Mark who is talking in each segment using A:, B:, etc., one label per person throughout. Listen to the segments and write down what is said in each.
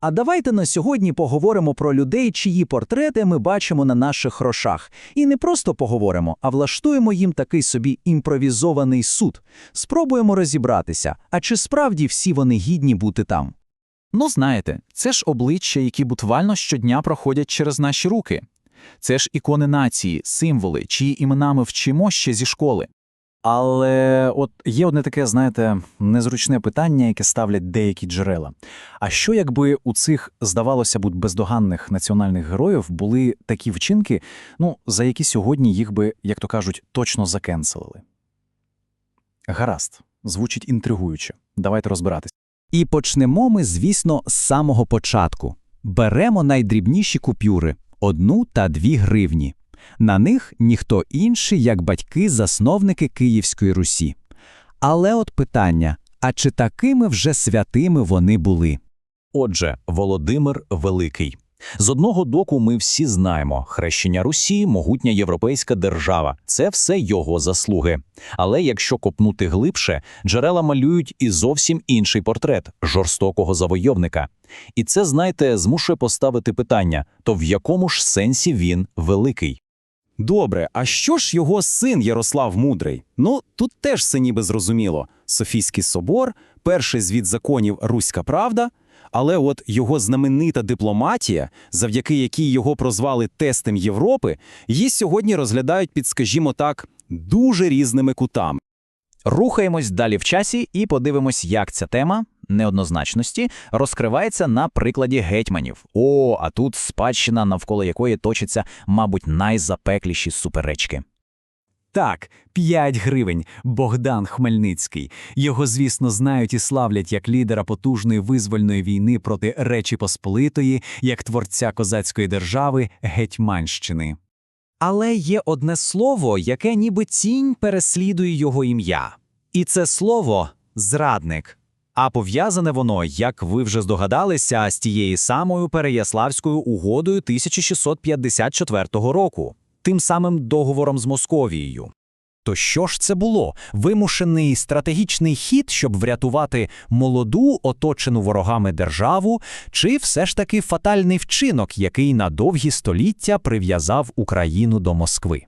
A: А давайте на сьогодні поговоримо про людей, чиї портрети ми бачимо на наших грошах. І не просто поговоримо, а влаштуємо їм такий собі імпровізований суд. Спробуємо розібратися, а чи справді всі вони гідні бути там?
B: Ну, знаєте, це ж обличчя, які буквально щодня проходять через наші руки. Це ж ікони нації, символи, чиї імена ми вчимо ще зі школи. Але от є одне таке, знаєте, незручне питання, яке ставлять деякі джерела. А що якби у цих, здавалося б, бездоганних національних героїв були такі вчинки, ну, за які сьогодні їх би, як то кажуть, точно закенселили? Гаразд, звучить інтригуюче. Давайте розбиратись.
A: І почнемо ми, звісно, з самого початку. Беремо найдрібніші купюри – одну та дві гривні. На них ніхто інший, як батьки-засновники Київської Русі. Але от питання, а чи такими вже святими вони були?
C: Отже, Володимир Великий. З одного боку, ми всі знаємо, хрещення Русі, могутня європейська держава це все його заслуги. Але якщо копнути глибше, джерела малюють і зовсім інший портрет жорстокого завойовника. І це, знаєте, змушує поставити питання: то в якому ж сенсі він великий?
D: Добре, а що ж його син Ярослав Мудрий? Ну, тут теж все ніби зрозуміло. Софійський собор, перший звіт законів Руська Правда, але от його знаменита дипломатія, завдяки якій його прозвали тестем Європи, її сьогодні розглядають під, скажімо так, дуже різними кутами.
B: Рухаємось далі в часі і подивимось, як ця тема неоднозначності розкривається на прикладі гетьманів. О, а тут спадщина, навколо якої точаться, мабуть, найзапекліші суперечки.
E: Так, 5 гривень. Богдан Хмельницький. Його, звісно, знають і славлять як лідера потужної визвольної війни проти Речі Посполитої, як творця козацької держави Гетьманщини.
F: Але є одне слово, яке ніби тінь переслідує його ім'я. І це слово зрадник. А пов'язане воно, як ви вже здогадалися, з тією самою Переяславською угодою 1654 року, тим самим договором з Московією. То що ж це було? Вимушений стратегічний хід, щоб врятувати молоду, оточену ворогами державу, чи все ж таки фатальний вчинок, який на довгі століття прив'язав Україну до Москви?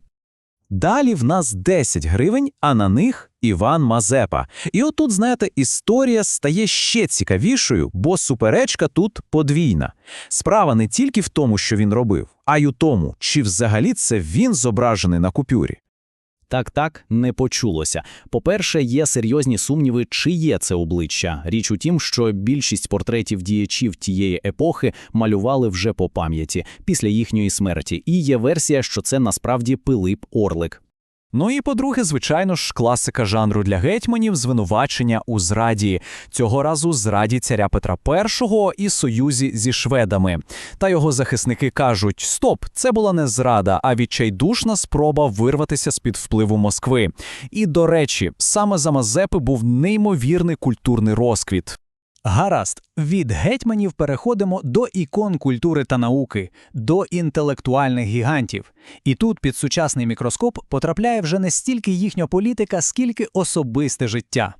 F: Далі в нас 10 гривень, а на них Іван Мазепа. І отут, знаєте, історія стає ще цікавішою, бо суперечка тут подвійна. Справа не тільки в тому, що він робив, а й у тому, чи взагалі це він зображений на купюрі.
C: Так, так, не почулося. По-перше, є серйозні сумніви, чи є це обличчя. Річ у тім, що більшість портретів діячів тієї епохи малювали вже по пам'яті після їхньої смерті. І є версія, що це насправді Пилип Орлик.
F: Ну і по-друге, звичайно ж, класика жанру для гетьманів звинувачення у зраді. Цього разу зраді царя Петра І і союзі зі шведами. Та його захисники кажуть: стоп, це була не зрада, а відчайдушна спроба вирватися з під впливу Москви. І до речі, саме за Мазепи був неймовірний культурний розквіт. Гаразд, від гетьманів переходимо до ікон культури та науки, до інтелектуальних гігантів. І тут під сучасний мікроскоп потрапляє вже не стільки їхня політика, скільки особисте життя.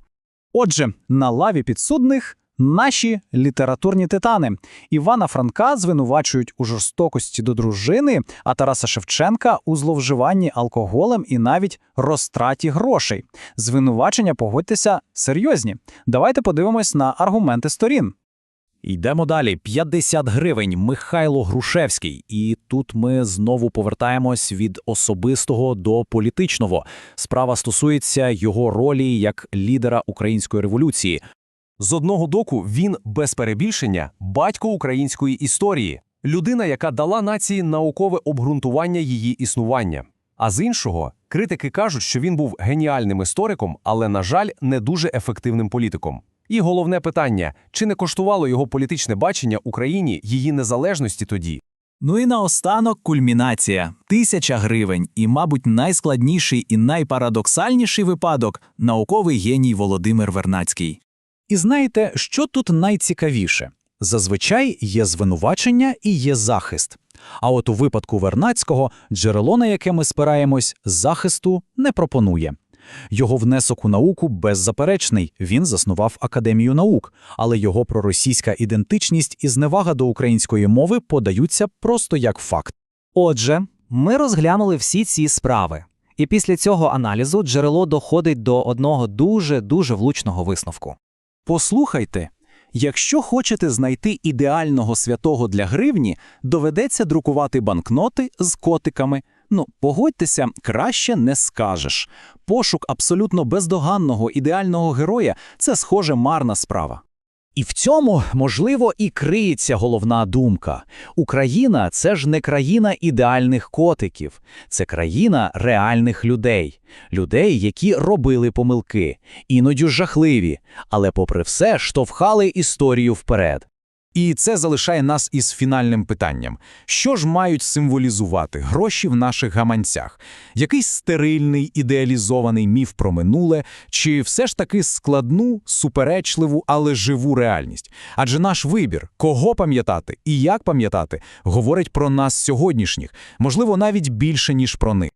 F: Отже, на лаві підсудних наші літературні титани. Івана Франка звинувачують у жорстокості до дружини, а Тараса Шевченка у зловживанні алкоголем і навіть розтраті грошей. Звинувачення, погодьтеся, серйозні. Давайте подивимось на аргументи сторін. Йдемо далі. 50 гривень Михайло Грушевський. І тут ми знову повертаємось від особистого до політичного. Справа стосується його ролі як лідера української революції.
G: З одного боку, він без перебільшення батько української історії, людина, яка дала нації наукове обґрунтування її існування. А з іншого, критики кажуть, що він був геніальним істориком, але, на жаль, не дуже ефективним політиком. І головне питання: чи не коштувало його політичне бачення Україні її незалежності тоді?
F: Ну і наостанок кульмінація тисяча гривень, і, мабуть, найскладніший і найпарадоксальніший випадок науковий геній Володимир Вернацький. І знаєте, що тут найцікавіше? Зазвичай є звинувачення і є захист. А от у випадку Вернацького джерело, на яке ми спираємось, захисту не пропонує.
B: Його внесок у науку беззаперечний, він заснував Академію наук, але його проросійська ідентичність і зневага до української мови подаються просто як факт.
H: Отже, ми розглянули всі ці справи. І після цього аналізу джерело доходить до одного дуже-дуже влучного висновку.
A: Послухайте, якщо хочете знайти ідеального святого для гривні, доведеться друкувати банкноти з котиками. Ну, погодьтеся, краще не скажеш. Пошук абсолютно бездоганного ідеального героя це схоже марна справа.
B: І в цьому, можливо, і криється головна думка. Україна – це ж не країна ідеальних котиків, це країна реальних людей. Людей, які робили помилки, іноді жахливі, але попри все штовхали історію вперед.
F: І це залишає нас із фінальним питанням. Що ж мають символізувати гроші в наших гаманцях? Якийсь стерильний, ідеалізований міф про минуле, чи все ж таки складну, суперечливу, але живу реальність? Адже наш вибір, кого пам'ятати і як пам'ятати, говорить про нас сьогоднішніх, можливо, навіть більше, ніж про них.